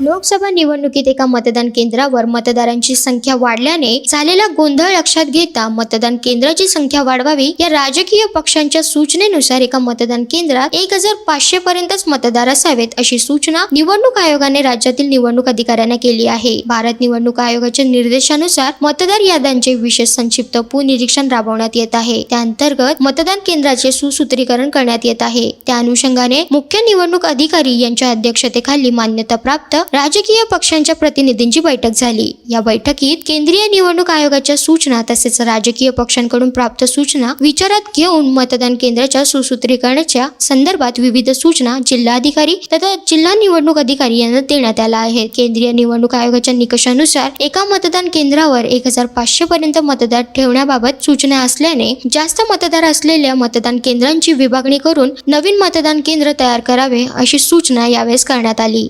लोकसभा निवडणुकीत एका मतदान केंद्रावर मतदारांची संख्या वाढल्याने झालेला गोंधळ लक्षात घेता मतदान केंद्राची संख्या वाढवावी या राजकीय पक्षांच्या सूचनेनुसार एका मतदान केंद्रात एक हजार पाचशे पर्यंतच मतदार असावेत अशी सूचना निवडणूक आयोगाने राज्यातील निवडणूक अधिकाऱ्यांना केली आहे. भारत निवडणूक आयोगाच्या निर्देशानुसार मतदार याद्यांचे विशेष संक्षिप्त पुनरीक्षण राबवण्यात येत आहे. त्या अंतर्गत मतदान केंद्राचे सुसूत्रीकरण करण्यात येत आहे. त्या अनुषंगाने मुख्य निवडणूक अधिकारी यांच्या अध्यक्षतेखाली मान्यता प्राप्त राजकीय पक्षांच्या प्रतिनिधींची बैठक झाली. या बैठकीत केंद्रीय निवडणूक आयोगाच्या सूचना तसेच राजकीय पक्षांकडून प्राप्त सूचना विचारात घेऊन मतदान केंद्राच्या सुसूत्रीकरणाच्या संदर्भात विविध सूचना जिल्हाधिकारी तथा जिल्हा निवडणूक अधिकारी यांना देण्यात आल्या आहेत. केंद्रीय निवडणूक आयोगाच्या निकषानुसार एका मतदान केंद्रावर एक हजार पाचशे पर्यंत मतदार ठेवण्याबाबत सूचना असल्याने जास्त मतदार असलेल्या मतदान केंद्रांची विभागणी करून नवीन मतदान केंद्र तयार करावे अशी सूचना यावेळेस करण्यात आली.